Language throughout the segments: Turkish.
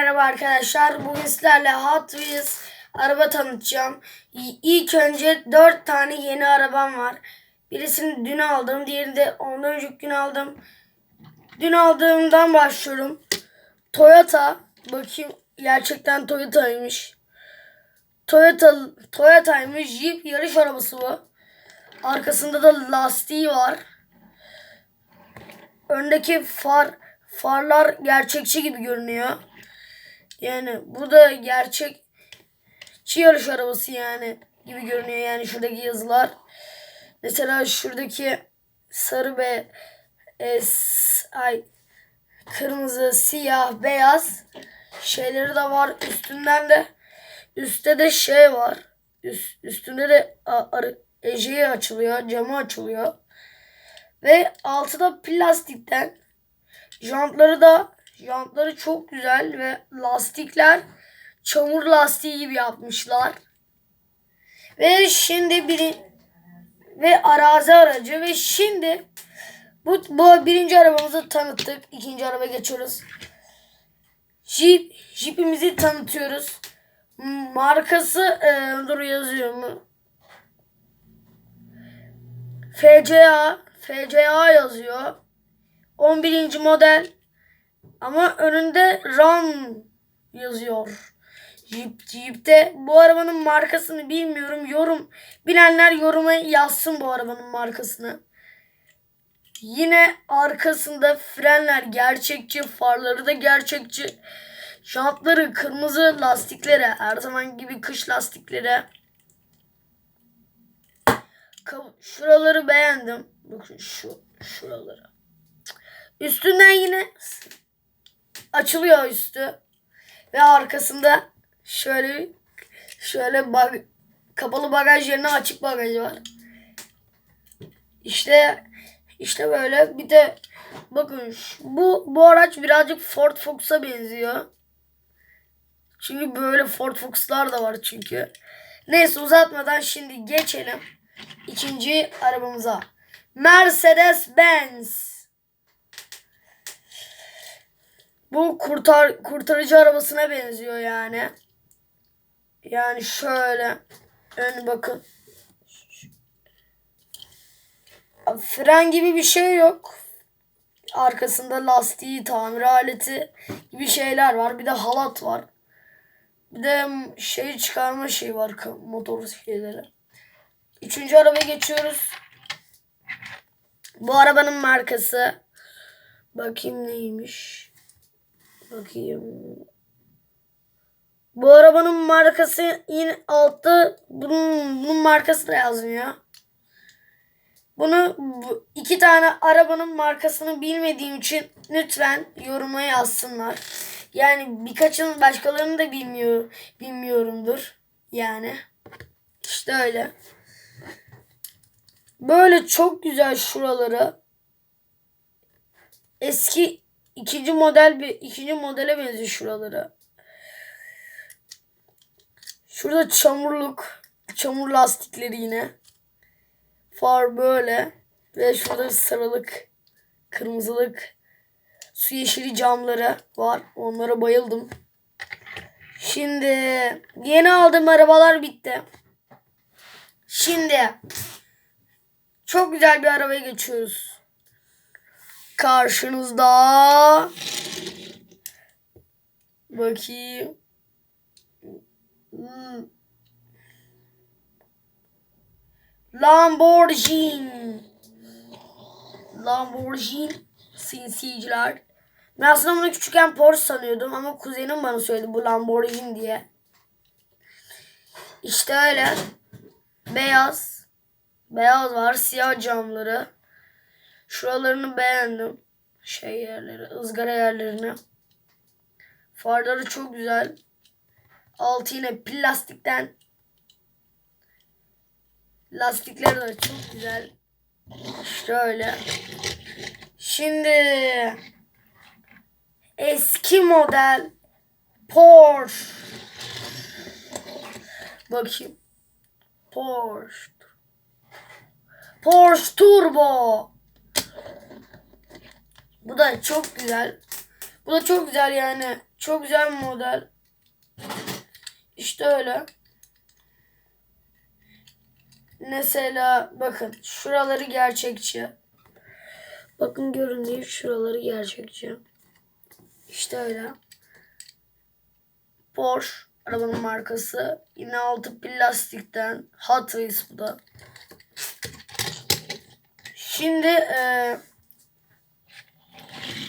Merhaba arkadaşlar. Bugün sizlerle Hot Wheels araba tanıtacağım. İlk önce 4 tane yeni arabam var. Birisini dün aldım. Diğerini de ondan önceki gün aldım. Dün aldığımdan başlıyorum. Toyota. Bakayım gerçekten Toyota'ymış. Toyota Toyota'ymış. Jeep yarış arabası bu. Arkasında da lastiği var. Öndeki far farlar gerçekçi gibi görünüyor. Yani bu da gerçekçi yarış arabası yani gibi görünüyor yani şuradaki yazılar. Mesela şuradaki sarı ve e, s- ay kırmızı, siyah, beyaz şeyleri de var. Üstünden de üstte de şey var. Üst, üstünde de ejeği açılıyor, camı açılıyor. Ve altı da plastikten. Jantları da jantları çok güzel ve lastikler çamur lastiği gibi yapmışlar. Ve şimdi biri ve arazi aracı ve şimdi bu, bu birinci arabamızı tanıttık. İkinci araba geçiyoruz. Jeep, Jeep'imizi tanıtıyoruz. Markası e, dur yazıyor mu? FCA FCA yazıyor. 11. model ama önünde RAM yazıyor. Jeep, Jeep'te bu arabanın markasını bilmiyorum. Yorum bilenler yoruma yazsın bu arabanın markasını. Yine arkasında frenler gerçekçi, farları da gerçekçi. Jantları kırmızı lastiklere, her zaman gibi kış lastikleri. Ka- Şuraları beğendim. Bakın şu şuraları. Üstünden yine açılıyor üstü. Ve arkasında şöyle şöyle bag, kapalı bagaj yerine açık bagaj var. İşte işte böyle bir de bakın bu bu araç birazcık Ford Focus'a benziyor. Çünkü böyle Ford Focus'lar da var çünkü. Neyse uzatmadan şimdi geçelim ikinci arabamıza. Mercedes Benz. Bu kurtar kurtarıcı arabasına benziyor yani. Yani şöyle ön bakın. Fren gibi bir şey yok. Arkasında lastiği, tamir aleti gibi şeyler var. Bir de halat var. Bir de şey çıkarma şey var motor şeyleri. Üçüncü arabaya geçiyoruz. Bu arabanın markası. Bakayım neymiş. Bakayım. Bu arabanın markası yine altta bunun, bunun markası da yazmıyor. Bunu bu, iki tane arabanın markasını bilmediğim için lütfen yoruma yazsınlar. Yani birkaçının başkalarını da bilmiyor bilmiyorumdur. Yani işte öyle. Böyle çok güzel şuraları. Eski ikinci model bir ikinci modele benziyor şuraları. Şurada çamurluk, çamur lastikleri yine. Far böyle ve şurada sarılık, kırmızılık, su yeşili camları var. Onlara bayıldım. Şimdi yeni aldığım arabalar bitti. Şimdi çok güzel bir arabaya geçiyoruz. Karşınızda bakayım. Hmm. Lamborghini. Lamborghini sinsiciler. Ben aslında bunu küçükken Porsche sanıyordum ama kuzenim bana söyledi bu Lamborghini diye. İşte öyle. Beyaz. Beyaz var. Siyah camları. Şuralarını beğendim. Şey yerleri, ızgara yerlerini. Farları çok güzel. Altı yine plastikten. Lastikleri de çok güzel. Şöyle. Şimdi eski model Porsche. Bakayım. Porsche. Porsche Turbo. Bu da çok güzel. Bu da çok güzel yani. Çok güzel bir model. İşte öyle. Mesela bakın şuraları gerçekçi. Bakın görün diye şuraları gerçekçi. İşte öyle. Porsche arabanın markası. Yine altı plastikten. Hot Wheels bu da. Şimdi e,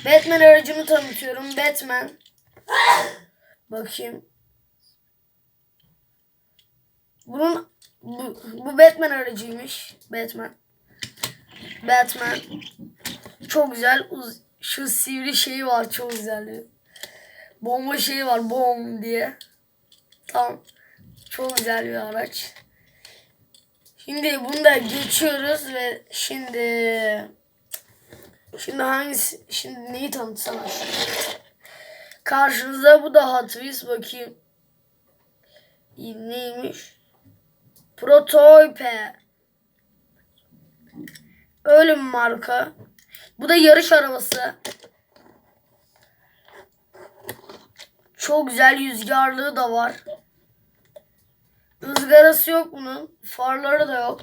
Batman aracımı tanıtıyorum. Batman. Bakayım. Bunun bu, bu Batman aracıymış. Batman. Batman. Çok güzel. Şu sivri şeyi var. Çok güzel. Bomba şeyi var. Bom diye. Tam. Çok güzel bir araç. Şimdi bunu da geçiyoruz ve şimdi şimdi hangisi şimdi neyi tanıtsam Karşınızda bu da Hot Wheels bakayım. Neymiş? Prototype. Öyle bir marka. Bu da yarış arabası. Çok güzel rüzgarlığı da var. Izgarası yok bunun. Farları da yok.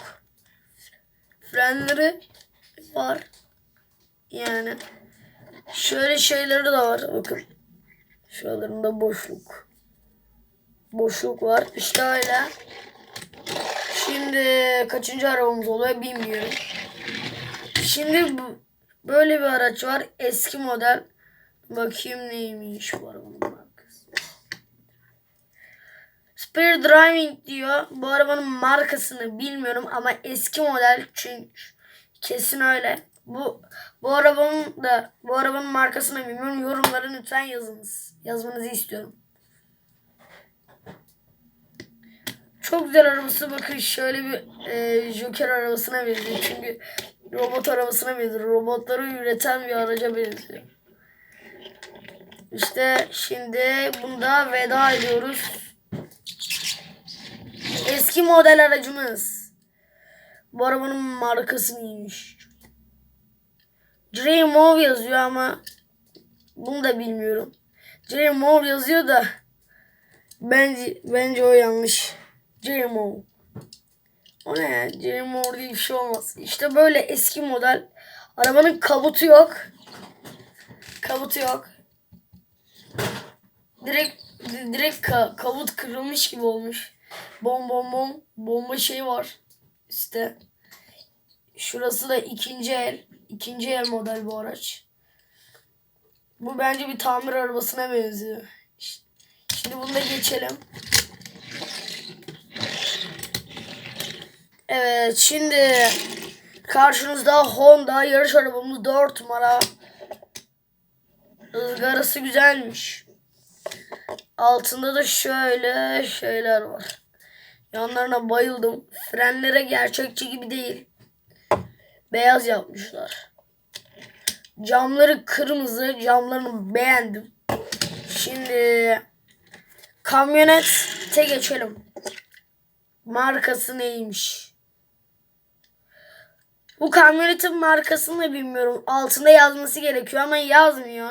Frenleri var. Yani şöyle şeyleri de var. Bakın. Şuralarında boşluk. Boşluk var. İşte öyle. Şimdi kaçıncı arabamız oluyor bilmiyorum. Şimdi böyle bir araç var. Eski model. Bakayım neymiş bu arabanın markası. Spirit Driving diyor. Bu arabanın markasını bilmiyorum ama eski model çünkü kesin öyle. Bu bu arabanın da bu arabanın markasını bilmiyorum. Yorumlara lütfen yazınız. Yazmanızı istiyorum. Çok güzel arabası bakın şöyle bir e, Joker arabasına benziyor. Çünkü robot arabasına benziyor. Robotları üreten bir araca benziyor. İşte şimdi bunda veda ediyoruz. Eski model aracımız. Bu arabanın markası neymiş? Dream Move yazıyor ama bunu da bilmiyorum. Dream Move yazıyor da bence bence o yanlış. Dream Move. O ne ya? Dream Move diye bir şey olmaz. İşte böyle eski model. Arabanın kabutu yok. Kabutu yok. Direkt direkt ka, kabut kırılmış gibi olmuş. Bom bom bom bomba şey var. İşte şurası da ikinci el. ikinci el model bu araç. Bu bence bir tamir arabasına benziyor. Şimdi bunu da geçelim. Evet şimdi karşınızda Honda yarış arabamız 4 numara. Izgarası güzelmiş. Altında da şöyle şeyler var. Yanlarına bayıldım. Frenlere gerçekçi gibi değil. Beyaz yapmışlar. Camları kırmızı. Camlarını beğendim. Şimdi kamyonete geçelim. Markası neymiş? Bu kamyonetin markasını da bilmiyorum. Altında yazması gerekiyor ama yazmıyor.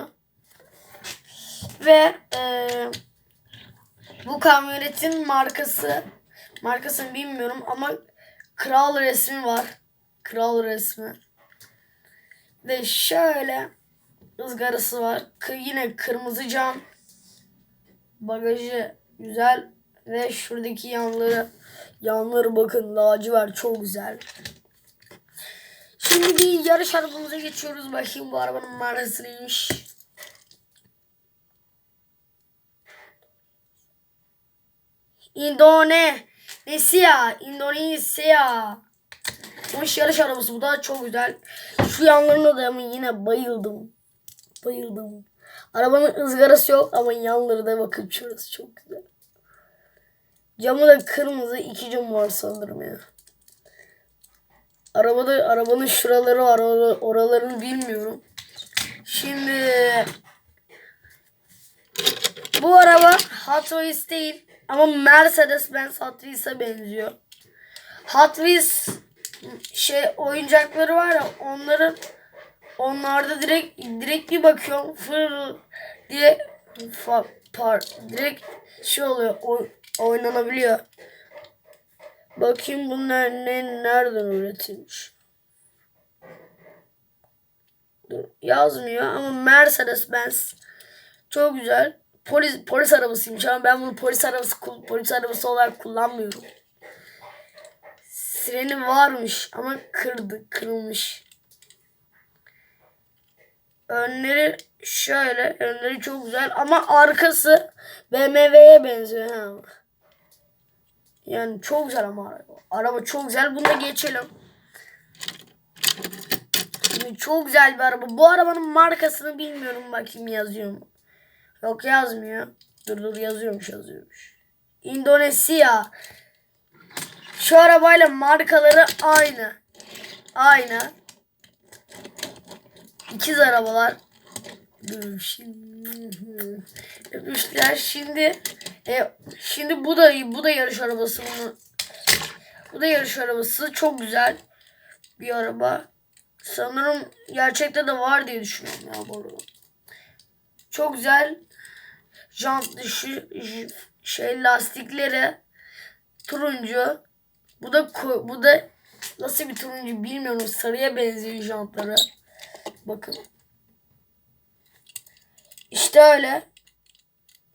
Ve eee bu kamyonetin markası markasını bilmiyorum ama kral resmi var. Kral resmi. Ve şöyle ızgarası var. Kı- Yine kırmızı cam. Bagajı güzel ve şuradaki yanları yanları bakın lacivert çok güzel. Şimdi bir yarış arabamıza geçiyoruz. Bakayım bu arabanın markası neymiş. Indonesia, Indonesia. Hoş yarış arabası bu da çok güzel. Şu yanlarına da ama yine bayıldım. Bayıldım. Arabanın ızgarası yok ama yanları da bakın şurası çok güzel. Camı da kırmızı iki cam var sanırım ya. Arabada arabanın şuraları var or- oralarını bilmiyorum. Şimdi bu araba Hot Wheels değil ama Mercedes Benz Hot Wheels'a benziyor. Hot Wheels şey oyuncakları var ya onların onlarda direkt direkt bir bakıyorum fır diye fa, par, direkt şey oluyor oy- oynanabiliyor. Bakayım bunlar ne nereden üretilmiş? Dur, yazmıyor ama Mercedes Benz çok güzel. Polis polis arabasıymış ama ben bunu polis arabası polis arabası olarak kullanmıyorum. Sireni varmış ama kırdı, kırılmış. Önleri şöyle, önleri çok güzel ama arkası BMW'ye benziyor ha. Yani çok güzel ama araba. Araba çok güzel. Bunu geçelim. Şimdi çok güzel bir araba. Bu arabanın markasını bilmiyorum bakayım yazıyor mu? Yok yazmıyor. Dur dur yazıyormuş yazıyormuş. Endonezya. Şu arabayla markaları aynı. Aynı. İkiz arabalar. Dur şimdi. E, şimdi bu da bu da yarış arabası bunu. Bu da yarış arabası. Çok güzel bir araba. Sanırım gerçekte de var diye düşünüyorum ya bu araba. Çok güzel. Jant dışı şey lastikleri turuncu. Bu da bu da nasıl bir turuncu bilmiyorum. Sarıya benziyor jantları. Bakın. İşte öyle.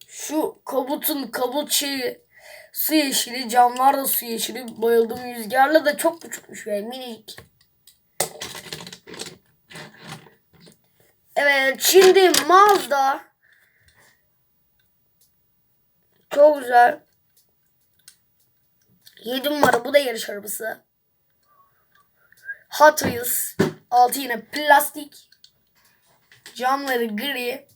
Şu kabutun kabut şeyi su yeşili camlar da su yeşili bayıldım rüzgarla da çok küçükmüş be minik. Evet şimdi Mazda çok güzel. 7 numara bu da yarış arabası. Hot Wheels. Altı yine plastik. Camları gri.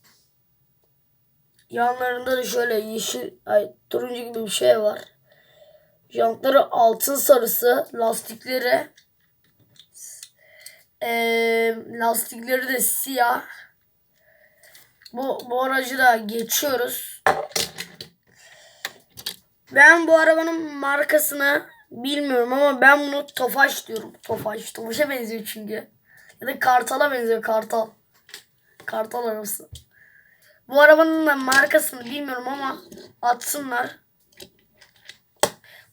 Yanlarında da şöyle yeşil, ay turuncu gibi bir şey var. Jantları altın sarısı, lastikleri eee, lastikleri de siyah. Bu, bu aracı da geçiyoruz. Ben bu arabanın markasını bilmiyorum ama ben bunu Tofaş diyorum. Tofaş. Tofaş'a benziyor çünkü. Ya da Kartal'a benziyor. Kartal. Kartal arabası. Bu arabanın da markasını bilmiyorum ama atsınlar.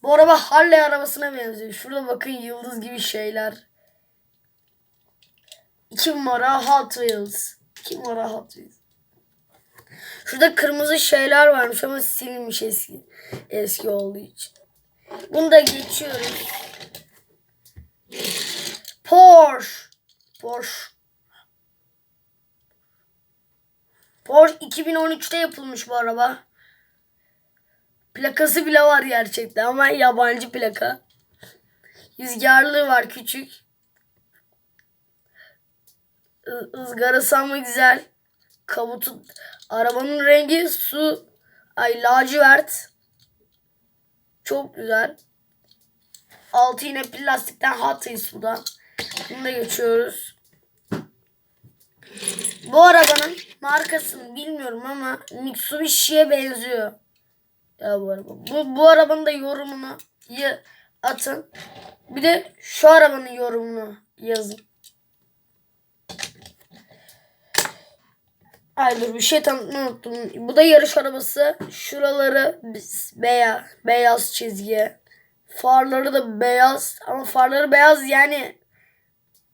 Bu araba Harley arabasına benziyor. Şurada bakın yıldız gibi şeyler. 2 numara Hot Wheels. 2 numara Hot Wheels. Şurada kırmızı şeyler varmış ama silinmiş eski. Eski olduğu için. Bunu da geçiyoruz. Porsche. Porsche. Porsche 2013'te yapılmış bu araba. Plakası bile var gerçekten ama yabancı plaka. Rüzgarlığı var küçük. I- ızgarası ama güzel. Kabutu arabanın rengi su ay lacivert. Çok güzel. Altı yine plastikten Wheels bu da. Bunu da geçiyoruz. Bu arabanın markasını bilmiyorum ama Mitsubishi'ye benziyor. Ya bu araba. Bu, bu arabanın da yorumunu atın. Bir de şu arabanın yorumunu yazın. Ay dur bir şey tanıtmayı unuttum. Bu da yarış arabası. Şuraları beyaz, beyaz çizgi. Farları da beyaz ama farları beyaz yani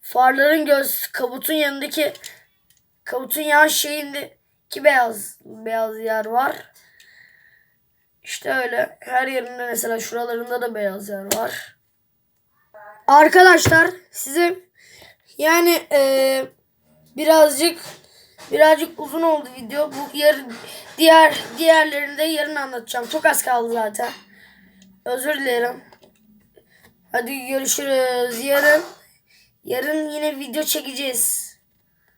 farların göz kabutun yanındaki kabutun yan şeyindeki beyaz beyaz yer var. İşte öyle. Her yerinde mesela şuralarında da beyaz yer var. Arkadaşlar size yani eee, birazcık birazcık uzun oldu video. Bu yarın diğer diğerlerini de yarın anlatacağım. Çok az kaldı zaten. Özür dilerim. Hadi görüşürüz. Yarın yarın yine video çekeceğiz.